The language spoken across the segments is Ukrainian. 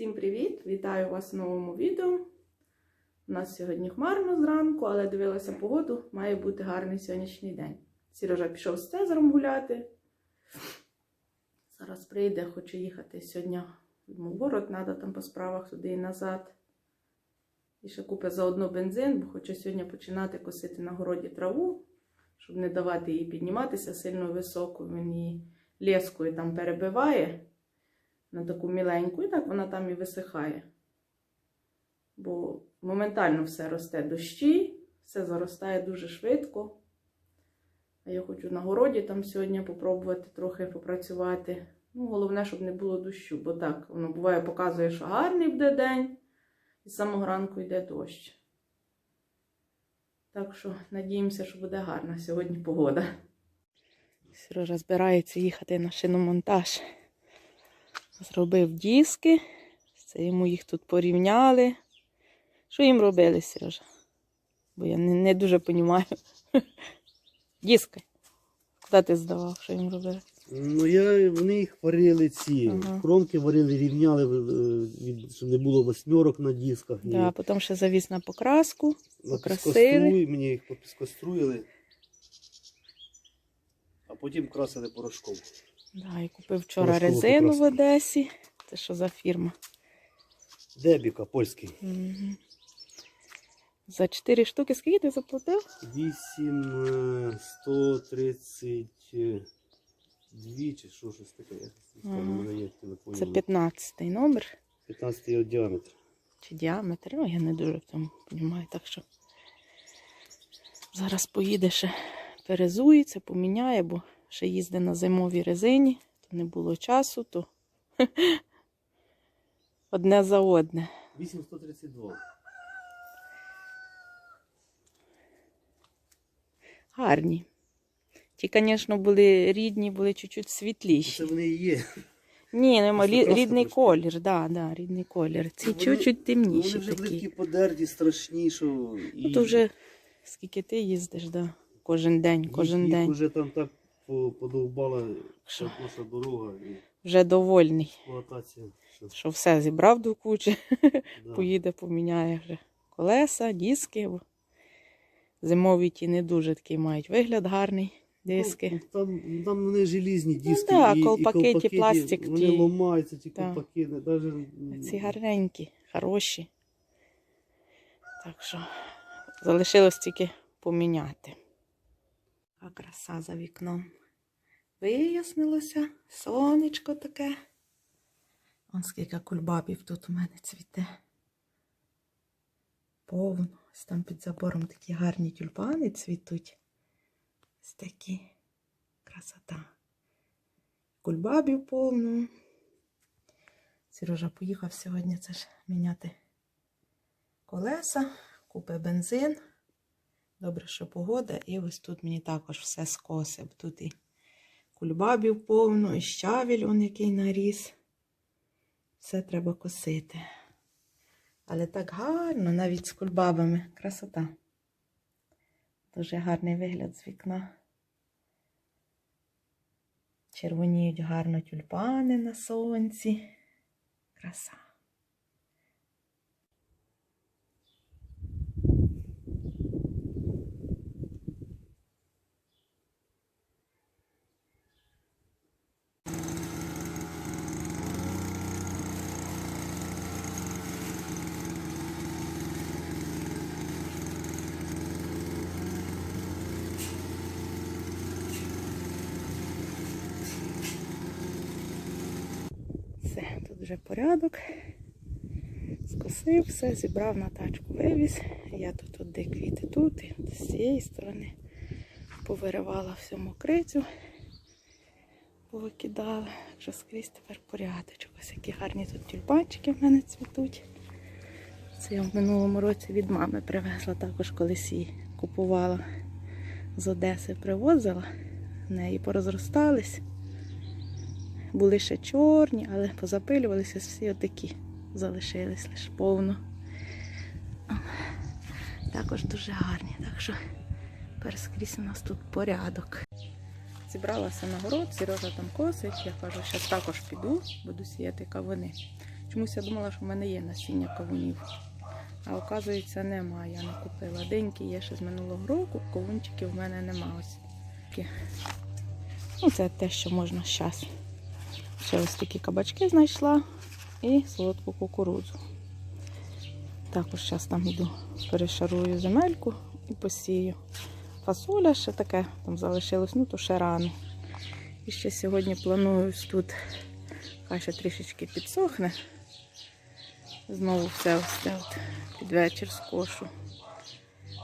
Всім привіт! Вітаю вас в новому відео. У нас сьогодні хмарно зранку, але дивилася погоду, має бути гарний сьогоднішній день. Сережа пішов з Цезаром гуляти. Зараз прийде, хоче їхати сьогодні в город, треба там по справах туди і назад. І ще купить заодно бензин, бо хоче сьогодні починати косити на городі траву, щоб не давати їй підніматися сильно високо. Він її лескою там перебиває на таку міленьку, і так вона там і висихає. Бо моментально все росте дощі, все заростає дуже швидко. А я хочу на городі там сьогодні попробувати трохи попрацювати. Ну, головне, щоб не було дощу, бо так, воно буває, показує, що гарний буде день, і з самого ранку йде дощ. Так що надіємося, що буде гарна сьогодні погода. Сережа збирається їхати на шиномонтаж. Зробив диски. Це йому їх тут порівняли. Що їм робили, Сережа? Бо я не, не дуже розумію. Диски. Куди ти здавав, що їм робили? Ну, я, вони їх варили ці. Ага. Кромки варили, рівняли, е, від- щоб не було восьмерок на дисках. ні. Да, потім ще завіз на покраску. на покрасили. мені їх попіскоструїли. А потім красили порошком. Да, і купив вчора Порошкову резину в. Одесі. Це що за фірма? Дебіка польський. Угу. За 4 штуки скільки ти заплатив? 8, е, 132 чи що щось таке. Ага. Це 15 номер. 15 його діаметр. чи діаметр. Ну, я не дуже в тому розумію. Так що зараз поїде ще перезується, поміняє, бо ще їздить на зимовій резині, то не було часу, то одне за одне. 8132. Гарні. Ті, звісно, були рідні, були чуть-чуть Це вони і є. Ні, нема Просто рідний трошки. колір, да, да, рідний колір. Ці Ну, вони- чуть-чуть Ну, темніші Вони вже такі. такі подерті, страшні, що... Ну, то вже скільки ти їздиш, да? кожен день, кожен їх, день. Їх вже там так подовбала вся наша дорога і Вже довольний. експлуатація. що, все зібрав до кучі, да. поїде, поміняє вже колеса, диски. Зимові ті не дуже такий мають вигляд гарний. Диски. Ну, там, там вони желізні диски. да, і, колпаки ті, і колпаки, пластик Вони ті. ламаються, ті Да. колпаки. не- Даже... Ці гарненькі, хороші. Так що залишилось тільки поміняти. А краса за вікном. Вияснилося, сонечко таке. Он скільки кульбабів тут у мене цвіте. Повно. Ось там під забором такі гарні тюльпани цвітуть. Ось такі красота. Кульбабів повно. Сережа поїхав сьогодні це ж міняти колеса, купив бензин. Добре, що погода. І ось тут мені також все скосив. Тут і кульбабів повно, і щавіль, он який наріс. Все треба косити. Але так гарно, навіть з кульбабами. Красота. Дуже гарний вигляд з вікна. Червоніють гарно тюльпани на сонці. Краса. Все, тут вже порядок. Скосив все, зібрав на тачку, вивіз. Я тут от де квіти тут, і з цієї сторони повиривала всю мокрицю, повикидала. Вже скрізь тепер порядочок. Ось які гарні тут тюльпанчики в мене цвітуть. Це я в минулому році від мами привезла, також колись її купувала з Одеси, привозила. В неї порозростались. Були ще чорні, але позапилювалися всі отакі. Залишились лише повно. Також дуже гарні. Так що тепер скрізь у нас тут порядок. Зібралася на город, Сережа там косить. Я кажу, зараз також піду, буду сіяти кавуни. Чомусь я думала, що в мене є насіння кавунів. А оказується, немає. Я не купила. Деньки є ще з минулого року, кавунчиків в мене нема. Ось. Ну, це те, що можна зараз. Ще ось такі кабачки знайшла і солодку кукурудзу. Також зараз там йду, перешарую земельку і посію. Фасоля ще таке, там залишилось, ну то ще рано. І ще сьогодні планую тут, хай ще трішечки підсохне. Знову все це от під вечір скошу.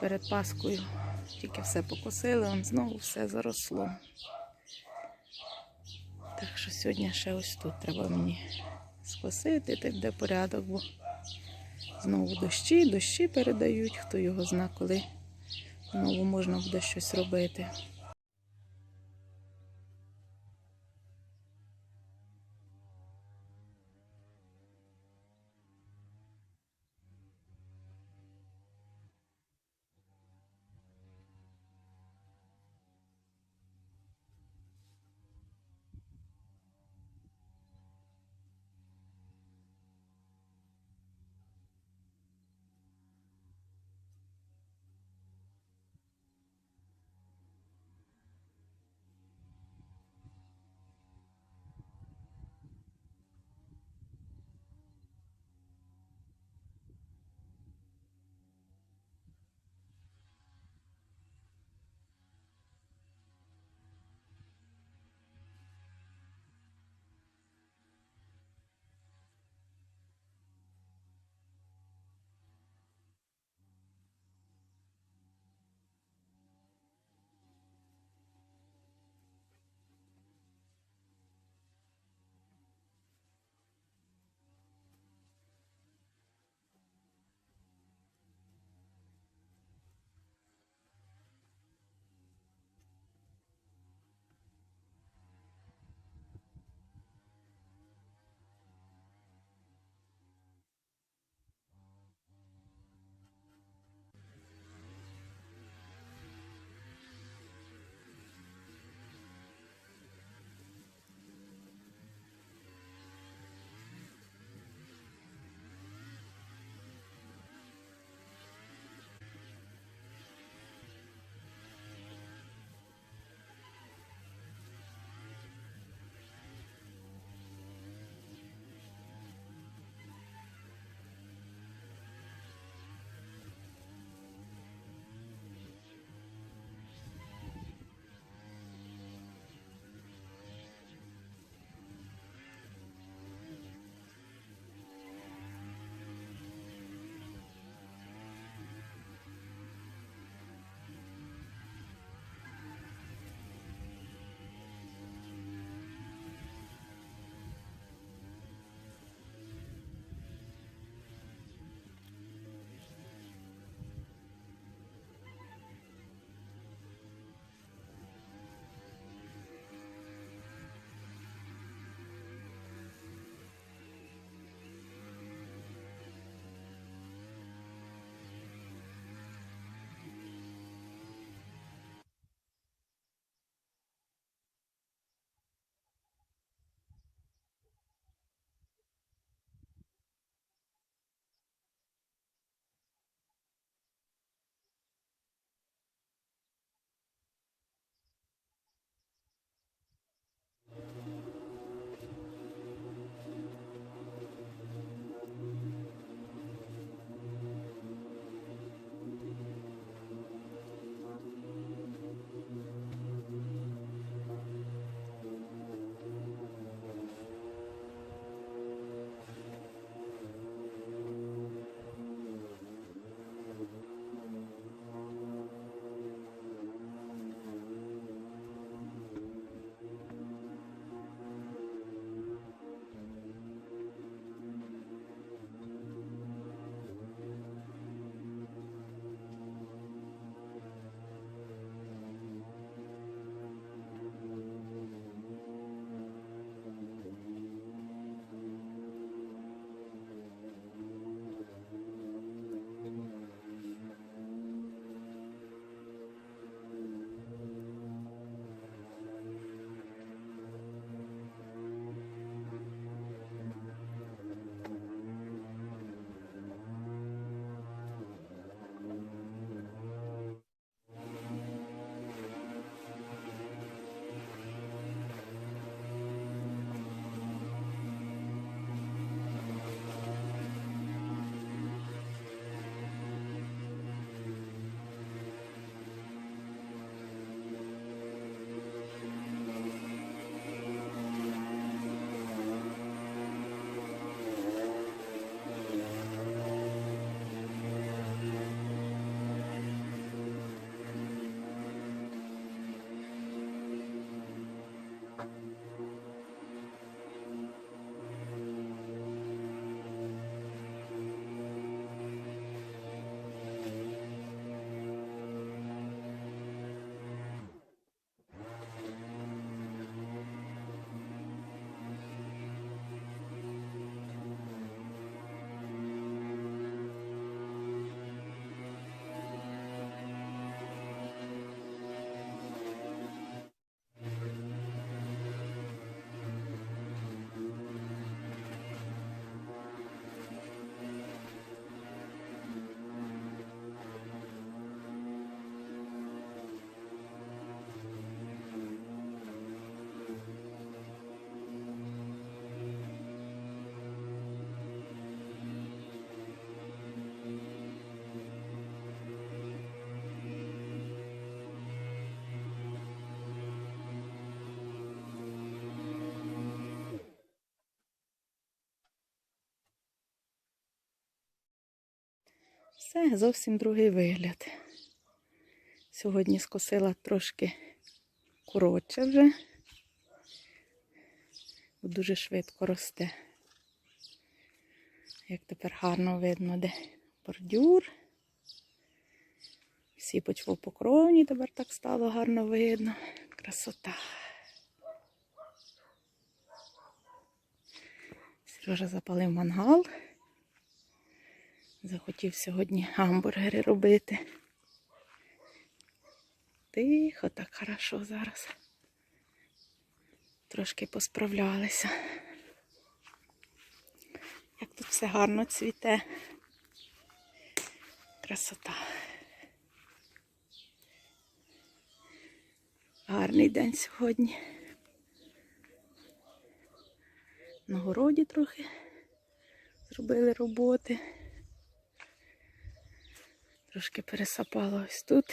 Перед Паскою тільки все покосили, знову все заросло. Так що сьогодні ще ось тут треба мені скосити, так де порядок, бо знову дощі, дощі передають, хто його зна, коли знову можна буде щось робити. Все, зовсім другий вигляд. Сьогодні скосила трошки коротше вже, бо дуже швидко росте. Як тепер гарно видно, де бордюр. Всі почвопокровні тепер так стало гарно видно. Красота. Сережа запалив мангал. Захотів сьогодні гамбургери робити. Тихо, так хорошо зараз. Трошки посправлялися. Як тут все гарно цвіте. Красота. Гарний день сьогодні. На городі трохи зробили роботи. Трошки пересапала ось тут.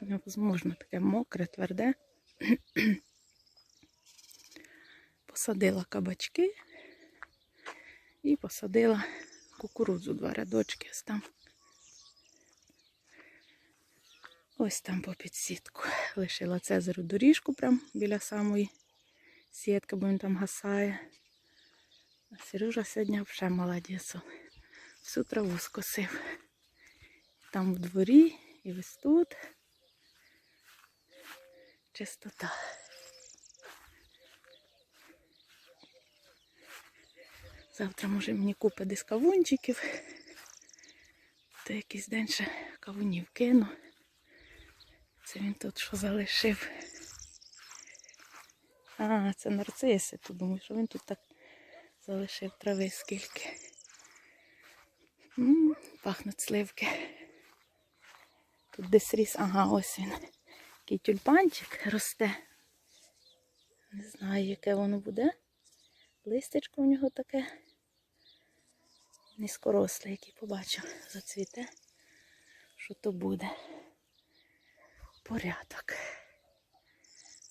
Невозможно таке мокре, тверде. Посадила кабачки і посадила кукурудзу два рядочки ось там. Ось там по підсітку. Лишила Цезарю доріжку прям біля самої сітки, бо він там гасає. А Сережа сьогодні вже молодець. Всю траву скосив. Там в дворі і ось тут. Чистота. Завтра, може, мені купить десь кавунчиків. То якийсь день ще кавунів кину. Це він тут що залишив. А, це нарциси. Тут думаю, що він тут так залишив трави скільки. М, пахнуть сливки. Тут десь ріс, ага, ось він. Такий тюльпанчик росте. Не знаю, яке воно буде. Листечко у нього таке. Низькоросле, який побачив, зацвіте. Що то буде? Порядок.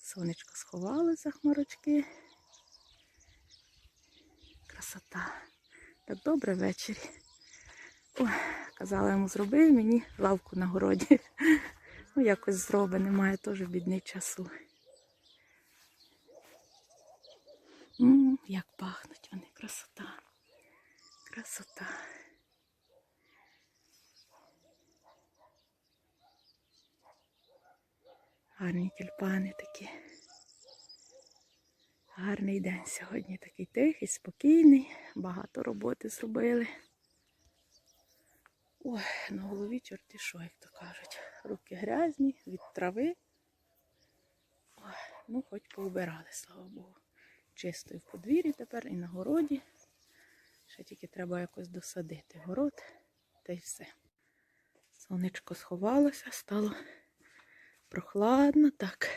Сонечко сховали за хмарочки. Красота. Так добре ввечері. Ой, казала йому, зроби мені лавку на городі. Ну, якось зроби, немає теж бідний часу. М, як пахнуть вони, красота. Красота. Гарні тюльпани такі. Гарний день сьогодні такий тихий, спокійний. Багато роботи зробили. Ой, на голові чорти що, як то кажуть. Руки грязні від трави. Ой, ну хоч поубирали, слава Богу. Чисто і в подвір'ї тепер, і на городі. Ще тільки треба якось досадити город, та й все. Сонечко сховалося, стало прохладно так.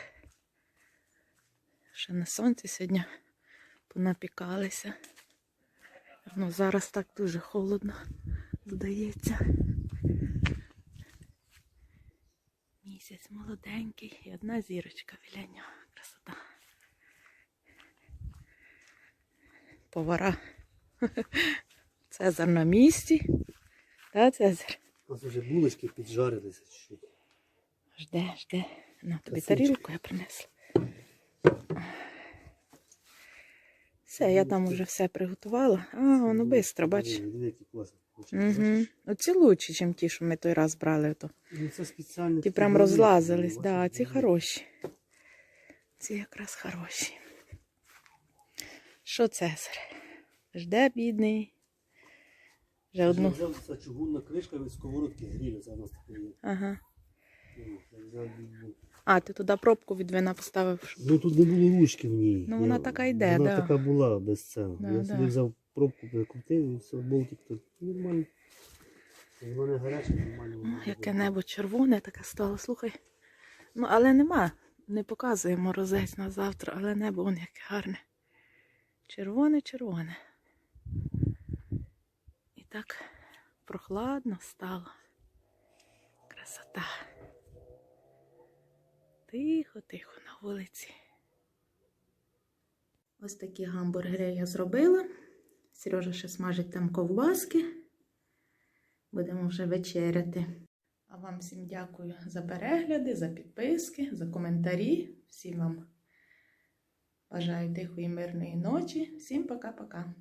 Ще на сонці сьогодні понапікалися. Ну, зараз так дуже холодно, здається. Місяць молоденький і одна зірочка біля нього. Красота. Повара. Цезар на місці. Та, Цезар? У нас вже булочки піджарилися. чуть-чуть. Жде, жде. На тобі тарілку я принесла. Все, я там уже все приготувала. А, воно швидко, бач. Диви, диви, які класні получились, Угу. Оці лучші, ніж ті, що ми той раз брали. То. Ну, це спеціально. Ті прям розлазились, да, бачиш, ці хороші. Ці якраз хороші. Що Цезар? Жде бідний. Вже Я взяв чугунна кришка від сковородки це у нас таке є. Ага. Ну. А, ти туди пробку від вина поставив. Ну тут не було ручки в ній. Ну, вона Я- така йде, Вона да. така була без цього. Да, я да. собі взяв пробку, прикрутив і все, болтик тут нормально. Воно не гаряче, нормально. Яке небо червоне таке стало, слухай. Ну, але нема. Не показує морозець на завтра, але небо вон яке гарне. Червоне, червоне. І так прохладно стало. Красота. Тихо, тихо на вулиці. Ось такі гамбургери я зробила. Сережа ще смажить там ковбаски. Будемо вже вечеряти. А вам всім дякую за перегляди, за підписки, за коментарі. Всім вам бажаю тихої мирної ночі. Всім пока-пока.